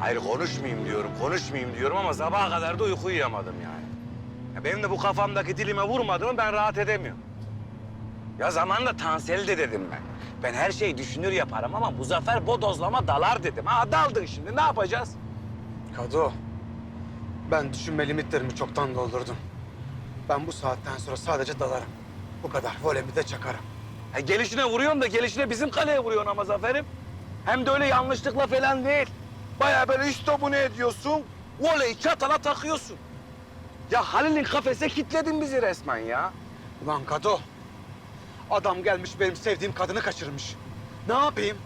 Hayır konuşmayayım diyorum, konuşmayayım diyorum ama sabaha kadar da uyku uyuyamadım yani. Ya benim de bu kafamdaki dilime vurmadı mı ben rahat edemiyorum. Ya zamanla Tansel de dedim ben. Ben her şeyi düşünür yaparım ama Muzaffer bodozlama dalar dedim. Ha daldın şimdi ne yapacağız? Kado, ben düşünme limitlerimi çoktan doldurdum. Ben bu saatten sonra sadece dalarım. Bu kadar. Volemi de çakarım. Ha, gelişine vuruyorsun da gelişine bizim kaleye vuruyorsun ama Zafer'im. Hem de öyle yanlışlıkla falan değil. Bayağı böyle üst topunu ediyorsun. Voleyi çatala takıyorsun. Ya Halil'in kafese kilitledin bizi resmen ya. Ulan Kado, adam gelmiş benim sevdiğim kadını kaçırmış. Ne yapayım?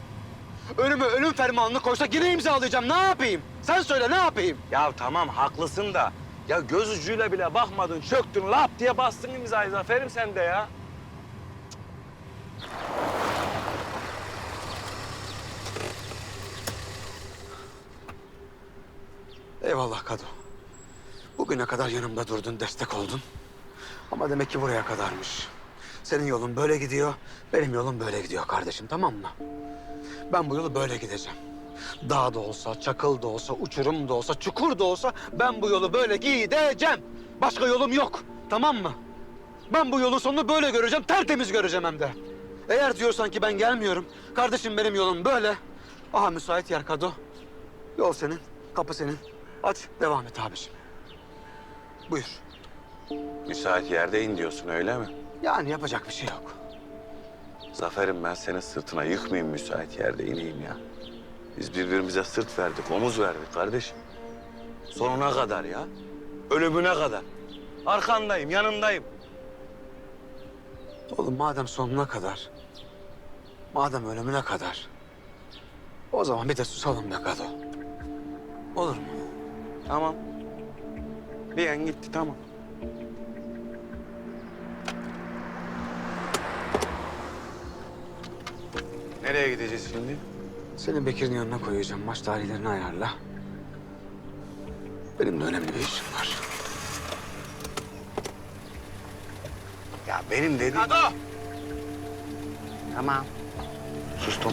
Önüme ölüm fermanını koysa yine imzalayacağım. Ne yapayım? Sen söyle ne yapayım? Ya tamam haklısın da ya göz ucuyla bile bakmadın çöktün lap diye bastın imzayı Zafer'im sen de ya. Eyvallah Kado. Bugüne kadar yanımda durdun, destek oldun. Ama demek ki buraya kadarmış. Senin yolun böyle gidiyor, benim yolum böyle gidiyor kardeşim, tamam mı? Ben bu yolu böyle gideceğim. Dağ da olsa, çakıl da olsa, uçurum da olsa, çukur da olsa ben bu yolu böyle gideceğim. Başka yolum yok, tamam mı? Ben bu yolun sonunu böyle göreceğim, tertemiz göreceğim hem de. Eğer diyorsan ki ben gelmiyorum, kardeşim benim yolum böyle. Aha müsait yer Kado. Yol senin, kapı senin. Aç, devam et abiciğim. Buyur. Müsait yerde in diyorsun öyle mi? Yani yapacak bir şey yok. Zafer'im ben senin sırtına yıkmayayım müsait yerde ineyim ya. Biz birbirimize sırt verdik, omuz verdik kardeşim. Sonuna kadar ya. Ölümüne kadar. Arkandayım, yanındayım. Oğlum madem sonuna kadar, madem ölümüne kadar, o zaman bir de susalım be Kado. Olur mu? Tamam. Bir an gitti tamam. Nereye gideceğiz şimdi? Seni Bekir'in yanına koyacağım. Maç tarihlerini ayarla. Benim de önemli bir işim var. Ya benim dediğim... Kado! Tamam. Sustum.